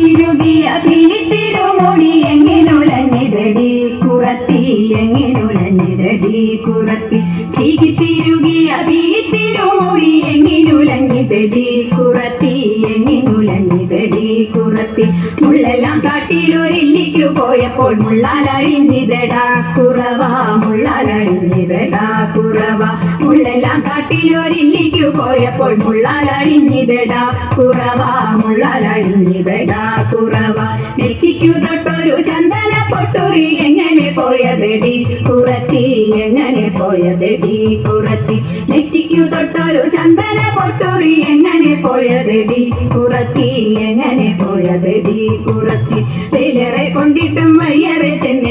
തിരുകിയ തിരുമുടി എങ്ങിനുലഞ്ഞിതടി കുറത്തി എങ്ങിനുലഞ്ഞിതടി കുറത്തി ചീകി തിരുകിയ തിരുമുടി എങ്ങിനുലഞ്ഞിതടി കുറത്തി എങ്ങിനുലഞ്ഞിതടി കുറത്തി മുള്ളെല്ലാം കാട്ടിലൊരില്ലിക്കു പോയപ്പോൾ മുള്ളാലഴിഞ്ഞിതടാ. കുറവ മുള്ളാലഴിഞ്ഞിതടാ. കുറവാ മുള്ളെല്ലാം കാട്ടിലൊരില്ലിക്കു പോയപ്പോൾ മുള്ളാലഴിഞ്ഞിതടാ കുറവാ മുള്ളാലഴിഞ്ഞിതടാ കുറവാ. നെറ്റിക്കു തൊട്ടൊരു ചന്ദന പൊട്ടുറി എങ്ങനെ പോയതെടി കുറത്തി എങ്ങനെ പോയതെടി കുറത്തി നെറ്റിക്കു തൊട്ടൊരു ചന്ദന പൊട്ടുറി എങ്ങനെ പോയതെടി കുറത്തി എങ്ങനെ പോയതെടി കുറത്തി വെയിലേറെ കൊണ്ടിട്ടും വഴിയേറെ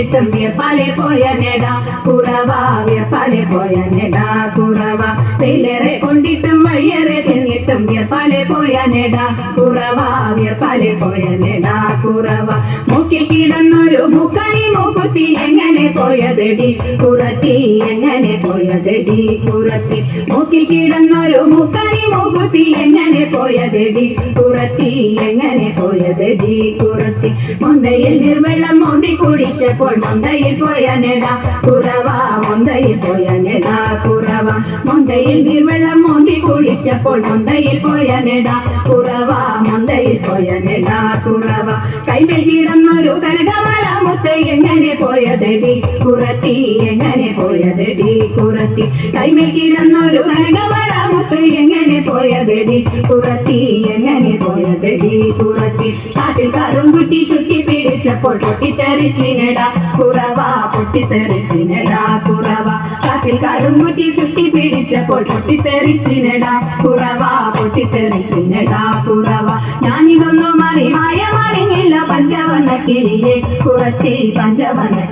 ചെന്നിട്ടും വിയപ്പാലെ പോയ നെടാ കുറവാ വിയപ്പാലെ പോയ നെടാ കുറവാ വെയിലേറെ കൊണ്ടിട്ടും വഴിയേറെ ചെന്നിട്ടും വിയപ്പാലെ പോയ നെടാ കുറവാ വിയപ്പാലെ പോയ നെടാ കുറവാ മൂക്കിൽ കിടന്നൊരു മുക്കണി മൂക്കുത്തി എങ്ങനെ പോയതടി? കുറത്തി എങ്ങനെ പോയതടി? കുറത്തി മൂക്കിൽ കിടന്നൊരു മുക്കണി മുകുത്തി എങ്ങനെ പോയതടി? കുറത്തി എങ്ങനെ പോയതടി? കുറത്തി മുന്തയിൽ നിർവെള്ളം മോന്തി കുടിച്ചപ്പോൾ മുന്തയിൽ പോയ നെട കുറവാ മുന്തയിൽ പോയ നെട കുറവാ മൊന്തയിൽ നീർവെള്ളം മോന്തി കുടിച്ചപ്പോൾ മൊന്തയിൽ പോയ നെട. കുറവാ മൊന്തയിൽ പോയ നെട കുറവാ. കൈമേൽ കിടന്നൊരു കനകവള മുത്ത് എങ്ങനെ പോയതെടി? കുറത്തി എങ്ങനെ പോയതെടി? കുറത്തി. കൈമേൽ കിടന്നൊരു കനകവള മുത്ത് എങ്ങനെ പോയതെടി? കുറത്തി എങ്ങനെ പോയതെടി? കുറത്തി. കാട്ടിൽ കാറും കുട്ടി ചുറ്റി പിടിച്ചപ്പോൾ പൊട്ടിത്തെറിച്ചിനട കുറവാ പൊട്ടിത്തെറിച്ചിന കാട്ടിൽ കാറും കുട്ടി ചുറ്റി പിടിച്ചപ്പോൾ പൊട്ടിത്തെറിച്ചിനടാ കുറവാ പൊട്ടിത്തെറിച്ചിനടാ കുറവാ. ഞാനിതൊന്നും മറി മായ കിളിയെ കുറത്തി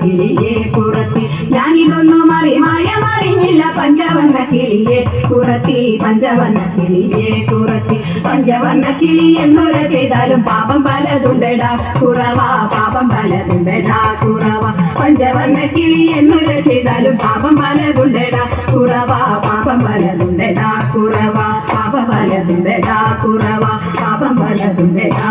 കിളിയെ കുറത്തി ഞാനിതൊന്നും മറി മായ മറിഞ്ഞില്ല കിളിയെ കുറത്തി കിളിയെ കുറത്തി പഞ്ചവർണ കിളി ചെയ്താലും പാപം പലതുണ്ടടാ. കുറവാ പാപം പലതുണ്ടടാ. കുറവാ. പഞ്ചവർണ കിളി ചെയ്താലും പാപം പലതുണ്ടടാ. കുറവാ పాపం పడదుండగా